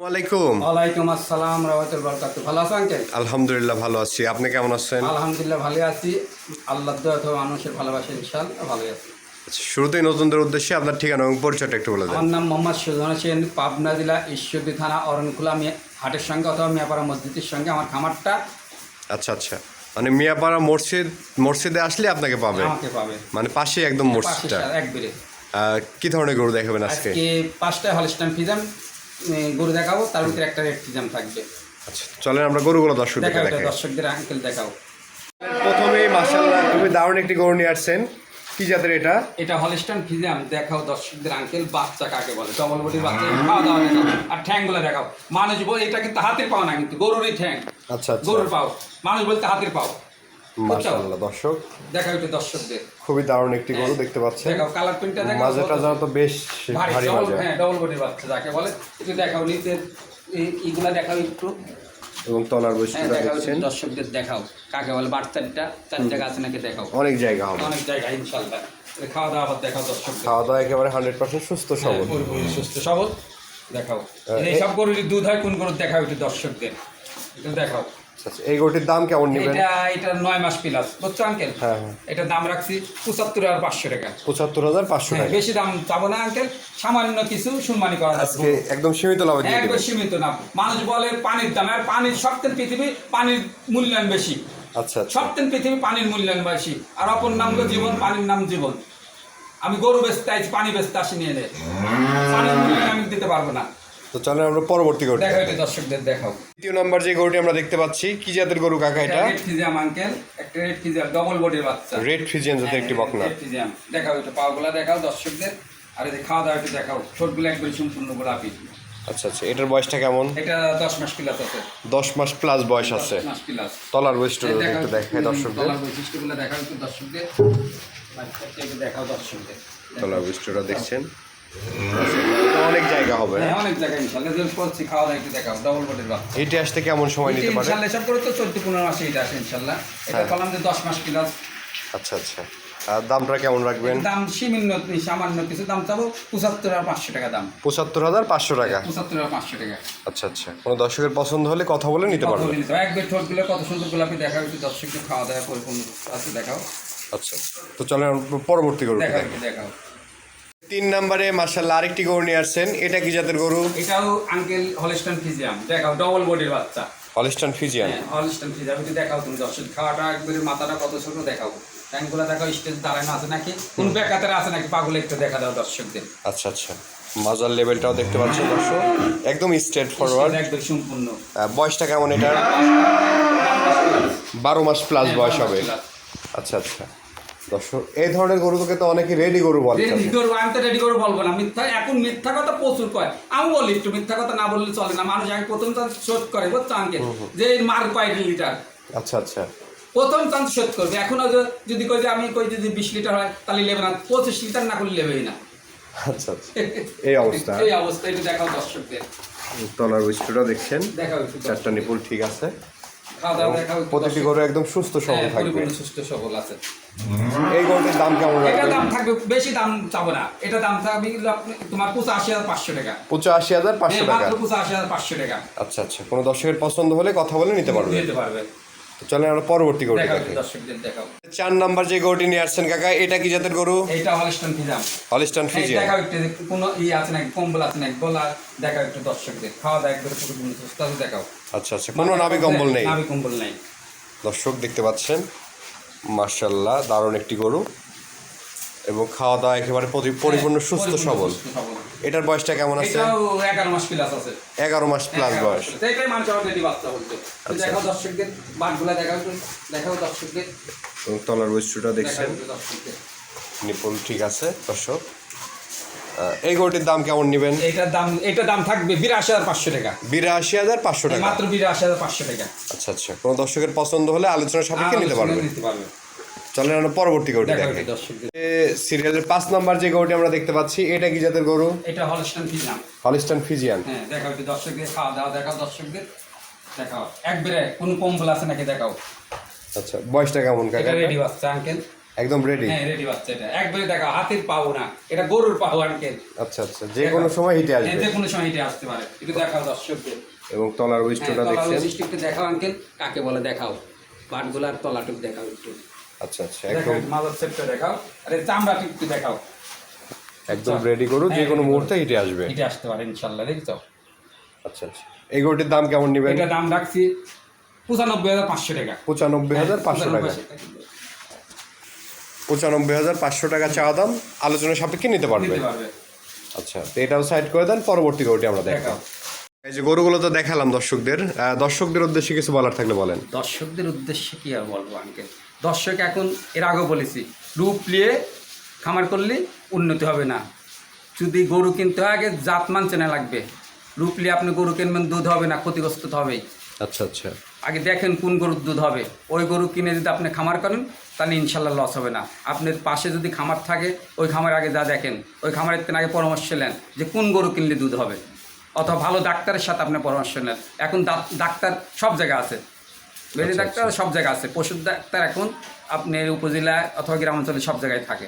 ওয়ালাইকুম। ওয়ালাইকুম আসসালাম রহমতুল বরকাত। ভালো আঙ্কেল? আলহামদুলিল্লাহ ভালো আছি। আপনি কেমন আছেন? আলহামদুলিল্লাহ ভালো আছি। আল্লাহ দোয়া তো মানুষের ভালোবাসা ইনশাআল্লাহ ভালো আছি। আচ্ছা, শুরুতেই নতুনদের উদ্দেশ্যে আপনার ঠিকানা এবং পরিচয়টা একটু বলে দেন। আমার নাম মোহাম্মদ সুজন হোসেন পাবনা জেলা ঈশ্বরদী থানা অরণখোলা মিয়া হাটের সঙ্গে অথবা মিয়াপাড়া মসজিদের সঙ্গে আমার খামারটা। আচ্ছা আচ্ছা। মানে মিয়াপাড়া মসজিদ মসজিদে আসলে আপনাকে পাবে? আমাকে পাবে। মানে পাশে একদম মসজিদটা? সার- এক বেড়ে আহ, কি ধরনের গরু দেখাবেন আজকে? পাঁচটা হলস্টান ফিজাম। গরু দেখাবো তার ভিতরে একটা রেড ফিজাম থাকবে। আচ্ছা চলেন আমরা গরুগুলো দেখাই। দর্শকদের আঙ্কেল দেখাও। প্রথমে মাশাআল্লাহ খুবই দারুণ একটি গরু নিয়ে আসছেন। কি জাতের এটা? এটা হলিস্টান ফিজাম দেখাও দর্শকদের আঙ্কেল বাচ্চা কাকে বলে? ডবল বডির বাচ্চা খাওয়া দাওয়া দেখাও। আর ঠ্যাংগুলো দেখাও। মানুষ বলে এটা কিন্তু হাতের পাও না কিন্তু গরুরই ঠ্যাং। আচ্ছা আচ্ছা। গরুর পাও। মানুষ বলতে হাতের পাও। মাশাআল্লাহ দর্শক। দেখাও একটু দর্শকদের। খুবই দারুণ একটি গরু দেখতে পাচ্ছেন। দেখাও কালার প্রিন্টটা দেখাও। মাজাটা যা তো বেশ ভারী মাজা। হ্যাঁ ডবল বডির বাচ্চা যাকে বলে। একটু দেখাও নিচের এইগুলা দেখাও একটু। এবং তলার হ্যাঁ বৈশিষ্ট্যটা দেখছেন। দর্শকদের দেখাও। কাকে বলে বাচ্চাটা চার জায়গা আছে নাকি দেখাও। অনেক জায়গা হবে। অনেক জায়গা ইনশাল্লাহ খাওয়া দাওয়া আবার দেখাও দর্শকদের। খাওয়া দাওয়া একেবারে হান্ড্রেড পার্সেন্ট সুস্থ হ্যাঁ, সবল। সুস্থ সবল। দেখাও। হ্যাঁ, এই সব গরুর দুধ হয় কোন গরুর দেখাও একটু দর্শকদের। একটু দেখাও। আচ্ছা, আচ্ছা, এই গরুটির দাম কেমন নেবেন? এটা এটা নয় মাস প্লাস বুঝছ আঙ্কেল হ্যাঁ, হ্যাঁ। এটা দাম রাখছি পঁচাত্তর আর পাঁচশো টাকা। পঁচাত্তর হাজার পাঁচশো হ্যাঁ, টাকা। বেশি দাম চাবো না আঙ্কেল সামান্য কিছু সম্মানী করা আজকে একদম সীমিত লাভে দেবেন। সীমিত না। মানুষ বলে পানির দাম আর পানির সবথেকে পৃথিবী পানির মূল্যায়ন বেশি। আচ্ছা আচ্ছা। সবথেকে পৃথিবী পানির মূল্যায়ন বেশি। আর অপর নাম হলো জীবন পানির নাম জীবন। আমি গরু বেচতে আইছি পানি বেচতে আসি নিয়ে নেয় পানির মূল্যায়ন আমি দিতে পারব না। তো চলেন আমরা পরবর্তী গরু দেখাও এটা দর্শকদের দেখাও। দ্বিতীয় নম্বর যে গরুটি আমরা দেখতে পাচ্ছি কি জাতের গরু কাকা এটা? রেড ফিজিয়াম আঙ্কেল একটা রেড ফিজিয়াম ডবল বডির বাচ্চা। রেড ফ্রিজিয়ান জাতের একটি বকনা। রেড ফিজিয়াম দেখাও এটা পাওয়াগুলা দেখাও দর্শকদের। আর এই খাওয়া দাওয়া একটু দেখাও ছোটগুলো একবার সম্পূর্ণ গোলাপি আচ্ছা আচ্ছা এটার বয়সটা কেমন? এটা দশ মাস প্লাস আছে। দশ মাস প্লাস বয়স আছে। দশ মাস প্লাস তলার বৈশিষ্ট্য একটু দেখাই দর্শকদের। তলার বৈশিষ্ট্যগুলো দেখাও একটু দর্শকদের। দেখাও দর্শকদের। তলার বৈশিষ্ট্যটা দেখছেন। অনেক জায়গা হবে। হ্যাঁ অনেক জায়গায় ইনশাল্লাহ যে বলছি খাওয়া দাওয়া একটু দেখাও ডবল বডির বাচ্চা এটি আসতে কেমন সময় নিতে পারে? ইনশাল্লাহ সব করে তো চোদ্দ পনেরো মাসে এটা আসে ইনশাল্লাহ এটা হ্যাঁ। যে দশ মাস প্লাস আচ্ছা আচ্ছা। আর দামটা কেমন রাখবেন? দাম সীমিন্ন সামান্য কিছু দাম চাবো পঁচাত্তর আর পাঁচশো টাকা দাম। পঁচাত্তর হাজার পাঁচশো টাকা? পঁচাত্তর আর পাঁচশো টাকা। আচ্ছা আচ্ছা। কোনো দর্শকের পছন্দ হলে কথা বলে নিতে পারবেন? একবার ঠোঁটগুলো কত সুন্দর গোলাপি দেখাও একটু দর্শককে খাওয়া দাওয়া পরিপূর্ণ আছে দেখাও। আচ্ছা। তো চলেন পরবর্তী একটু দেখাও। তিন নম্বরে মার্শাল্লাহ আরেকটি গরু নিয়ে আসছেন। এটা কি জাতের গরু? এটাও আঙ্কেল হলিস্টন ফিজিয়াম দেখাও ডবল বডির বাচ্চা। হলিস্টান ফিজিয়াম হলিস্টন ফিজিয়াম একটু দেখাও তুমি দর্শক খাওয়াটা একবারে মাথাটা কত ছোট দেখাও। ট্যাঙ্কগুলো দেখাও স্টেজ দাঁড়ানো আছে নাকি? কোন বেকাতারে আছে নাকি? পাগুলো একটু দেখা দাও দর্শকদের। আচ্ছা আচ্ছা। মাজার লেভেলটাও দেখতে পাচ্ছেন দর্শক। একদম স্ট্রেট ফরওয়ার্ড একদম সম্পূর্ণ। বয়সটা কেমন এটা বারো মাস প্লাস বয়স হবে। আচ্ছা আচ্ছা। দর্শক এই ধরনের গরুকে তো অনেকে রেডি গরু বলে রেডি করব আমি তো রেডি করে বলব না। মিথ্যা এখন মিথ্যা কথা প্রচুর কয়। আমি বলি একটু মিথ্যা কথা না বললে চলে না। মানুষ আগে প্রথম চান্স শোধ করে বুঝছ আঙ্কেল? যে মার কয় লিটার। আচ্ছা আচ্ছা। প্রথম চান্স শোধ করবে। এখন যদি কই যে আমি কই যদি বিশ লিটার হয় তাহলে নেবে না। পঁচিশ লিটার না করলে নেবেই না। আচ্ছা আচ্ছা। এই অবস্থা। এই অবস্থা। একটু দেখাও দর্শকদের। তলার বৈশিষ্ট্যটা দেখছেন। চারটা নিপুল ঠিক আছে। প্রতিটি গরু একদম সুস্থ সবল হ্যাঁ, থাকবে সুস্থ সবল আছে। এই গরুটির দাম কেমন এটা দাম থাকবে বেশি দাম চাবো না। এটা দাম থাকবে তোমার পঁচাশি হাজার পাঁচশো টাকা। পঁচাশি হাজার পাঁচশো হ্যাঁ, টাকা। পঁচাশি হাজার পাঁচশো টাকা। আচ্ছা আচ্ছা। কোনো দর্শকের পছন্দ হলে কথা বলে নিতে পারবে। নিতে পারবে। চলেন আমরা পরবর্তী দেখাও দর্শকদের দেখাও। চার নাম্বার যে গরুটি নিয়ে আসছেন কাকা এটা কি জাতের গরু? এইটা হলিস্টন ফিজাম হলিস্টান ফিজিয়ান দেখাও একটু কোনো ই আছে নাকি? কম্বল আছে নাকি? গলা দেখাও একটু দর্শকদের। খাওয়া দাওয়া একবারে পুরো সুস্থ আছে দেখাও। আচ্ছা আচ্ছা কোনো নাভি কম্বল নেই? নাভি কম্বল নেই। দর্শক দেখতে পাচ্ছেন মার্শাল্লাহ দারুণ একটি গরু। এবং খাওয়া দাওয়া একেবারে পরি- পরিপূর্ণ সুস্থ সবল। এটার বয়সটা কেমন আছে? এটাও এগারো মাস প্লাস আছে। এগারো মাস প্লাস বয়স। এইটাই মানুষ আমার বাচ্চা বলতে। আচ্ছা। দেখাও দর্শকদের বাটগুলা দেখাও দেখাও দর্শকদের। এবং তলার বৈশিষ্ট্যটা দেখছেন। নিপুল ঠিক আছে দর্শক। এই গরুটির দাম কেমন নেবেন? এটার দাম এইটার দাম থাকবে বিরাশি হাজার পাঁচশো টাকা। বিরাশি হাজার পাঁচশো টাকা। মাত্র বিরাশি হাজার পাঁচশো টাকা। আচ্ছা আচ্ছা। কোনো দর্শকের পছন্দ হলে আলোচনা সাপেক্ষে নিতে পারবে। নিতে পারবে। চলেন আমরা পরবর্তী গরুটি দেখি সিরিয়ালের পাঁচ নাম্বার যে গরুটি আমরা দেখতে পাচ্ছি এটা কি জাতের গরু? এটা হলস্টন ফিজাম হলিস্টান ফিজিয়ান। হ্যাঁ দেখাও দর্শকদের খাওয়া দাওয়া দেখাও দর্শকদের। দেখাও। একবারে কোন কম্বল আছে নাকি দেখাও? আচ্ছা বয়সটা কেমন কাকা? এটা রেডি বাচ্চা আঙ্কেল একদম রেডি হ্যাঁ রেডি বাচ্চা এটা। একবারে দেখো হাতির পাও না। এটা গরুর পাও আনকেল আচ্ছা আচ্ছা যে কোনো সময় হিটে আসবে। যে কোনো সময় এটা আসতে পারে। একটু দেখাও দর্শকদের। এবং তলার বৈশিষ্ট্যটা হ্যাঁ, তলার দেখছেন। বৈশিষ্ট্য একটু দেখাও আঙ্কেল কাকে বলে দেখাও? পাটগুলার তলাটুক দেখাও একটু। আচ্ছা আচ্ছা একদম। সেটটা দেখাও। আরে একটু দেখাও। একদম রেডি করু যে হ্যাঁ, কোনো মুহূর্তে হিটে আসবে। আসতে পারে ইনশাল্লাহ দেখছ? আচ্ছা আচ্ছা। এই গরুটির দাম কেমন নেবেন? এটা দাম রাখছি পঁচানব্বই হাজার পাঁচশো টাকা। পঁচানব্বই হাজার পাঁচশো টাকা। পঁচানব্বই হাজার পাঁচশো টাকা। চাওয়া দাম আলোচনা সাপেক্ষে নিতে পারবে। আচ্ছা তো এটাও সাইড করে দেন পরবর্তী গরুটি আমরা দেখাও। এই যে গরুগুলো তো দেখালাম দর্শকদের। দর্শকদের উদ্দেশ্যে কিছু বলার থাকলে বলেন। দর্শকদের উদ্দেশ্যে কি আর বলব আঙ্কেল দর্শক এখন এর আগেও বলেছি রূপ নিয়ে খামার করলে উন্নতি হবে না। যদি গরু কিনতে হয় আগে জাত জাতমান চেনা লাগবে। রূপ নিয়ে আপনি গরু কিনবেন দুধ হবে না ক্ষতিগ্রস্ত তো হবেই। আচ্ছা আচ্ছা। আগে দেখেন কোন গরুর দুধ হবে। ওই গরু কিনে যদি আপনি খামার করেন তাহলে ইনশাল্লাহ লস হবে না। আপনার পাশে যদি খামার থাকে ওই খামার আগে যা দেখেন ওই খামারের থেকে আগে পরামর্শ নেন যে কোন গরু কিনলে দুধ হবে। অথবা ভালো ডাক্তারের সাথে আপনি পরামর্শ নেন। এখন ডাক্তার সব জায়গায় আছে। ভেটেরি ডাক্তার সব জায়গায় আছে। পশুর ডাক্তার এখন আপনার উপজেলা অথবা গ্রামাঞ্চলে সব জায়গায় থাকে।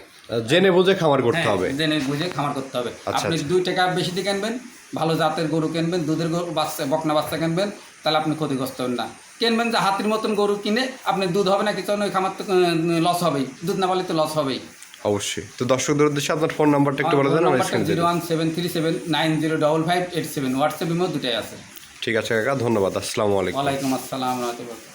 জেনে বুঝে খামার করতে হ্যাঁ, হবে। জেনে বুঝে খামার করতে হবে। আচ্ছা, আপনি আচ্ছা। দুই টাকা বেশি দিয়ে কিনবেন ভালো জাতের গরু কিনবেন দুধের গরু বাচ্চা বকনা বাচ্চা কিনবেন তাহলে আপনি ক্ষতিগ্রস্ত হবেন না। কিনবেন যে হাতির মতন গরু কিনে আপনি দুধ হবে না কিছু ওই খামার তো লস হবেই। দুধ না পারলে তো লস হবেই। অবশ্যই। তো দর্শকদের উদ্দেশ্যে আপনার ফোন নাম্বারটা একটু বলে দেন zero one seven three seven nine zero double five eight seven WhatsApp imo দুটাই আছে। ঠিক আছে কাকা ধন্যবাদ। আসসালামু আলাইকুম। ওয়ালাইকুম আসসালাম রহমতুল্লাহ।